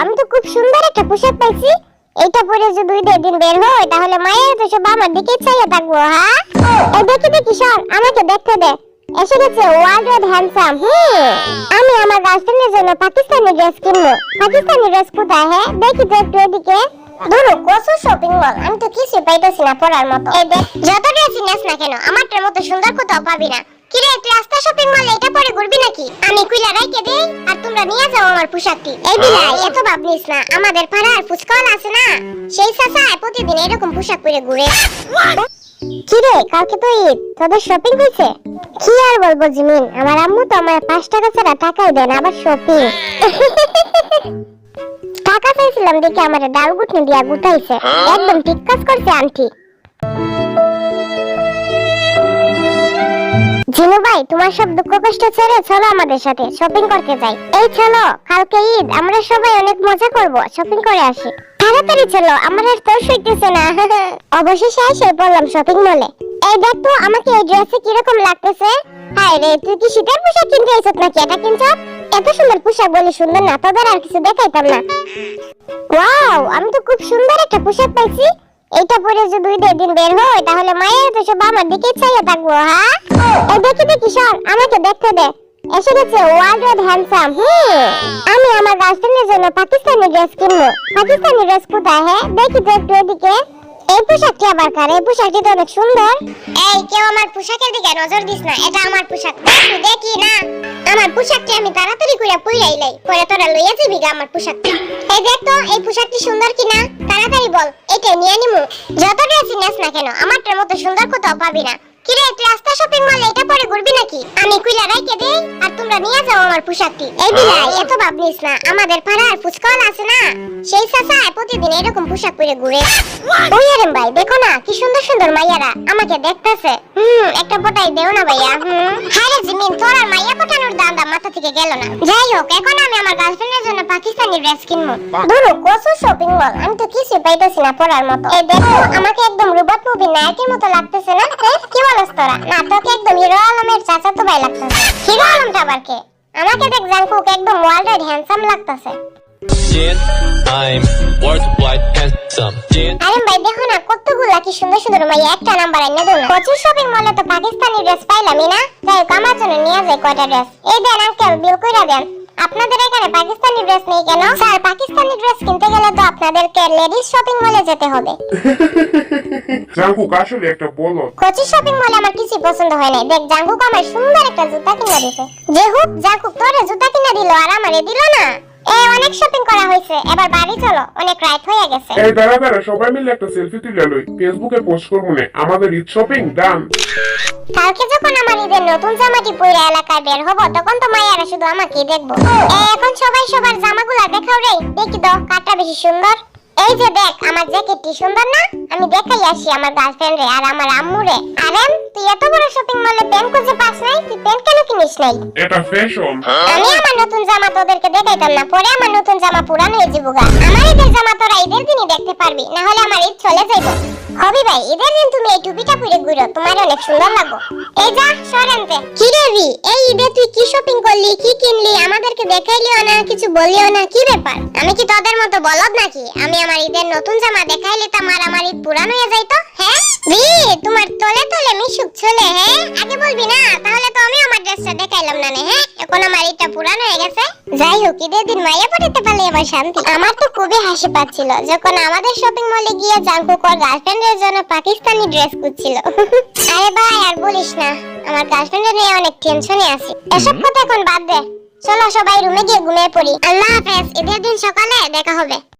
আমি তো খুব সুন্দর একটা পোশাক পাইছি। এইটা পরে যদি দুই দিন বের হয়, তাহলে মায়ের তো সব আমার দিকে চাইয়া থাকব হ্যাঁ? এই দেখি দেখি শোন আমাকে দেখতে দে। এসে গেছে ওয়ার্ল্ড হ্যান্ডসাম, হুম? আমি আমার গার্লফ্রেন্ডের জন্য পাকিস্তানি ড্রেস কিনবো। পাকিস্তানি ড্রেস কোথায় হ্যাঁ? দেখি তো একটু এদিকে। ধরো কসু শপিং মল আমি তো কিছু পাইতেছি না পরার মতো। এই দেখ, যত ড্রেসই নেস না কেন, আমারটার মতো সুন্দর কোথাও পাবি না। কিরে আস্তা শপিং মলে এটা পরে ঘুরবি নাকি? আমি কুইলা রাইকে দেই আর তোমরা নিয়ে যাও আমার পোশাকটি। এই বিলাই এত ভাবনিস না। আমাদের পাড়ার ফুচকাওয়াল আছে না? সেই চাচায় প্রতিদিন এরকম পোশাক পরে ঘুরে। কিরে কালকে তো ঈদ তোদের শপিং হয়েছে? কি আর বলব জিমিন আমার আম্মু তো আমার পাঁচ টাকা ছাড়া টাকাই দেন আবার শপিং টাকা চাইছিলাম দেখে আমার ডাল গুটনি দিয়া গুটাইছে। একদম ঠিক কাজ করছে আন্টি। জিনু ভাই, তোমার সব দুঃখ কষ্ট ছেড়ে চলো আমাদের সাথে শপিং করতে যাই। এই চলো, কালকে ঈদ, আমরা সবাই অনেক মজা করব শপিং করে আসি। তাড়াতাড়ি চলো, আমার আর তোর সইতেছে না। অবশেষে এসে পড়লাম শপিং মলে এই দেখ তো, আমাকে এই ড্রেসে কীরকম লাগতেছে? হাই রে, তুই কি শীতের পোশাক কিনতে এসেছ নাকি? এটা কিনছ? এত সুন্দর পোশাক বলে সুন্দর না, তোদের আর কিছু দেখাইতাম না। ওয়াও, আমি তো খুব সুন্দর একটা পোশাক পাইছি। এইটা পরে যদি দুই দিন বের হয়, তাহলে মায়ের তো সব আমার দিকে চাইয়া থাকব হ্যাঁ? এই দেখি দেখি, শোন, আমাকে দেখতে দে। এসে গেছে ওয়ার্ল্ড হ্যান্ডসাম হুম? আমি আমার গার্লফ্রেন্ডের জন্য পাকিস্তানি ড্রেস কিনবো। পাকিস্তানি ড্রেস কোথায় হ্যাঁ? দেখি তো একটু এদিকে। এই পোশাকটি আবার কার? এই পোশাকটি তো অনেক সুন্দর। এই, কেউ আমার পোশাকের দিকে নজর দিস না। এটা আমার পোশাক। দেখি দেখি না। আমার পোশাকটি আমি তাড়াতাড়ি করে পইরাই লাই। পরে তোরা লইয়া যাবি গা আমার পোশাকটি। এই দেখ তো, এই পোশাকটি সুন্দর কিনা? তাড়াতাড়ি বল এটা নিয়ে নিমু। যত ড্রেসই নেস না কেন, আমারটার মতো সুন্দর কোথাও পাবি না। কিরে রাস্তা শপিং মলে এটা পরে ঘুরবি নাকি? আমি কুইলা রাইকে দেই আর তোমরা নিয়ে যাও আমার পোশাকটি। এই বিলাই এত ভাবনিস না আমাদের পাড়ার ফুচকল আছে না? সেই সাসায় প্রতিদিন এরকম পোশাক পরে ঘুরে। ওই আরেম ভাই দেখো না কি সুন্দর সুন্দর মাইয়ারা আমাকে দেখতেছে। হুম একটা পটাই দেও না ভাইয়া হুম। হ্যাঁ রে জিমিন তোর আর মাইয়া মাথা থেকে গেল না। যাই হোক এখন আমি আমার গার্লফ্রেন্ডের জন্য পাকিস্তানি ড্রেস কিনবো। ধরো কসু শপিং মল আমি তো কিছু পাইতেছি না পড়ার মতো। এই দেখো আমাকে একদম রোবট মুভি নায়কের মতো লাগতেছে না? কি বলস তোরা? না তোকে একদম হিরো আলমের চাচা তো ভাই লাগতেছে। হিরো আলমটা আবার কে? আমাকে দেখ জাঙ্কুক একদম ওয়ার্ল্ড হ্যান্ডসাম লাগতেছে। Jin, I'm worldwide handsome. Jin, আরে ভাই দেখো না কতগুলা কি সুন্দর সুন্দর মাইয়া একটা নাম্বার এনে দেবো প্রচুর শপিং মলে তো পাকিস্তানি ড্রেস পাইলামই না। যাই আমার জন্য নিয়ে যাই কয়টা ড্রেস এই দেন আঙ্কেল বিল কইরা দেন। আপনাদের এখানে পাকিস্তানি ড্রেস নেই কেন? স্যার পাকিস্তানি ড্রেস কিনতে গেলে তো আপনাদেরকে লেডিস শপিং মলে যেতে হবে। জাঙ্কুক আসলে একটা বলো। কোচি শপিং মলে আমার কিছু পছন্দ হয় নাই। দেখ আমার সুন্দর একটা জুতা কিনে দিছে। যে হোক জাঙ্কুক তোরে জুতা কিনে দিল আর আমারে দিল না। এই অনেক শপিং করা হয়েছে। এবার বাড়ি চলো অনেক রাত হয়ে গেছে। এই দাঁড়া দাঁড়া সবাই মিলে একটা সেলফি তুলে লই। ফেসবুকে পোস্ট করব না। আমাদের ঈদ শপিং ডান কালকে যখন আমার ঈদের নতুন জামাটি পরে এলাকায় বের হব তখন তো মায়েরা শুধু আমাকে দেখব। এখন সবাই সবার জামাগুলা দেখাও রে। দেখি তো কাটটা বেশি সুন্দর। এই যে দেখ আমার জ্যাকেটটি সুন্দর না? আমি দেখাই আসি আমার গার্লফ্রেন্ড রে আর আমার আম্মু রে। আরে তুই এত বড় শপিং মলে প্যান্ট খুঁজে পাস নাই? তুই প্যান্ট কেন কিনিস নাই? এটা ফ্যাশন আমি আমার নতুন জামা তোদেরকে দেখাইতাম না পরে আমার নতুন জামা পুরানো হয়ে যাব গা। আমার ঈদের জামা তোরা ঈদের দিনই দেখতে পারবি না হলে আমার ঈদ চলে যাইব। হবি ভাই ঈদের দিন তুমি এই টুপিটা তোমার অনেক সুন্দর লাগো এই যা সরেনতে কি রে রি, এই ঈদে তুই কি শপিং করলি, কি কিনলি? আমাদেরকে দেখাইলিও না, কিছু বললিও না, কি ব্যাপার? আমি কি তোদের মতো বলদ নাকি? আমি আমার ঈদের নতুন জামা দেখাইলে তোমার আমার ঈদ পুরানো হয়ে যাইতো হ্যাঁ? রি, তোমার তলে তলে মিশুক চলে হ্যাঁ? আগে বলবি না, তাহলে না নে, হ্যাঁ? এখন আমার পুরানো হয়ে গেছে। যাই হোক দিন মাইয়া পারলে এবার শান্তি। আমার তো খুবই হাসি পাচ্ছিল যখন আমাদের শপিং মলে গিয়ে গার্লফ্রেন্ডের জন্য পাকিস্তানি ড্রেস আরে ভাই আর বলিস না আমার গার্লফ্রেন্ডের নিয়ে অনেক টেনশনে আছি। এসব কথা এখন বাদ দে। চলো সবাই রুমে গিয়ে ঘুমিয়ে পড়ি। আল্লাহ হাফেজ ঈদের দিন সকালে দেখা হবে।